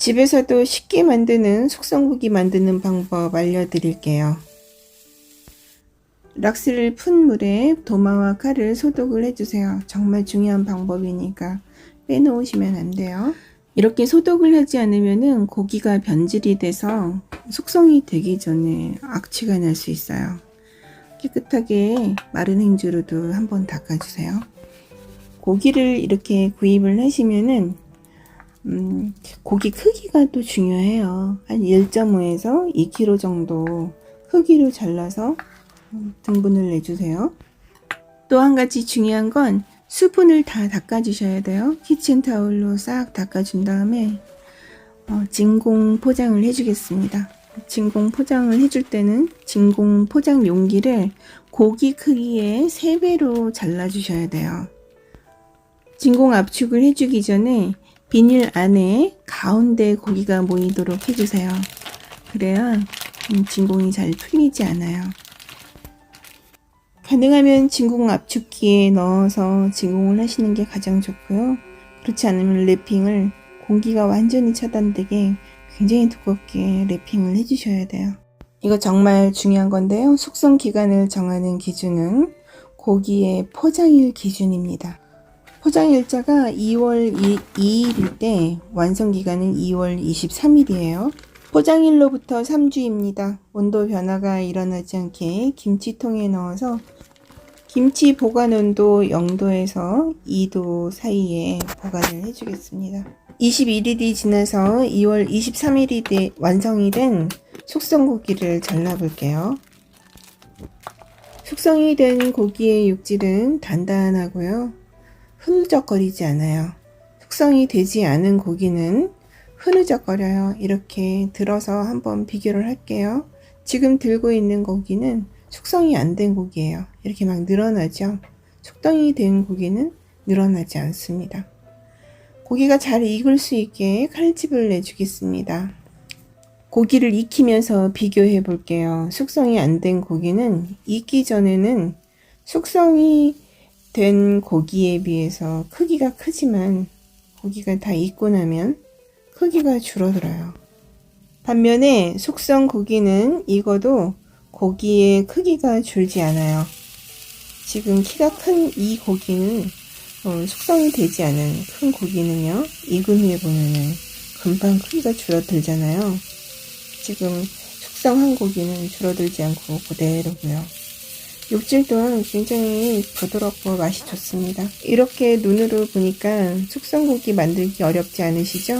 집에서도 쉽게 만드는 숙성고기 만드는 방법 알려드릴게요. 락스를 푼 물에 도마와 칼을 소독을 해주세요. 정말 중요한 방법이니까 빼놓으시면 안 돼요. 이렇게 소독을 하지 않으면 고기가 변질이 돼서 숙성이 되기 전에 악취가 날 수 있어요. 깨끗하게 마른 행주로도 한번 닦아주세요. 고기를 이렇게 구입을 하시면은 음, 고기 크기가 또 중요해요. 한 1.5에서 2kg 정도 크기로 잘라서 음, 등분을 내주세요. 또 한 가지 중요한 건 수분을 다 닦아주셔야 돼요. 키친타올로 싹 닦아준 다음에 어, 진공 포장을 해주겠습니다. 진공 포장을 해줄 때는 진공 포장 용기를 고기 크기의 3배로 잘라주셔야 돼요. 진공 압축을 해주기 전에 비닐 안에 가운데 고기가 모이도록 해주세요. 그래야 음, 진공이 잘 풀리지 않아요. 가능하면 진공 압축기에 넣어서 진공을 하시는 게 가장 좋고요. 그렇지 않으면 랩핑을 공기가 완전히 차단되게 굉장히 두껍게 랩핑을 해주셔야 돼요. 이거 정말 중요한 건데요. 숙성 기간을 정하는 기준은 고기의 포장일 기준입니다. 포장 일자가 2월 2일일 때 완성 기간은 2월 23일이에요. 포장일로부터 3주입니다. 온도 변화가 일어나지 않게 김치통에 넣어서 김치 보관 온도 0도에서 2도 사이에 보관을 해주겠습니다. 21일이 지나서 2월 23일이 돼 완성이 된 숙성 고기를 잘라볼게요. 숙성이 된 고기의 육질은 단단하고요. 흐느적거리지 않아요. 숙성이 되지 않은 고기는 흐느적거려요. 이렇게 들어서 한번 비교를 할게요. 지금 들고 있는 고기는 숙성이 안 된 고기예요. 이렇게 막 늘어나죠. 숙성이 된 고기는 늘어나지 않습니다. 고기가 잘 익을 수 있게 칼집을 내주겠습니다. 고기를 익히면서 비교해 볼게요. 숙성이 안 된 고기는 익기 전에는 숙성이 된 고기에 비해서 크기가 크지만 고기가 다 익고 나면 크기가 줄어들어요. 반면에 숙성 고기는 익어도 고기의 크기가 줄지 않아요. 지금 키가 큰 이 고기는 어, 숙성이 되지 않은 큰 고기는요, 익은 후에 보면은 금방 크기가 줄어들잖아요. 지금 숙성한 고기는 줄어들지 않고 그대로고요. 육질 또한 굉장히 부드럽고 맛이 좋습니다. 이렇게 눈으로 보니까 숙성고기 만들기 어렵지 않으시죠?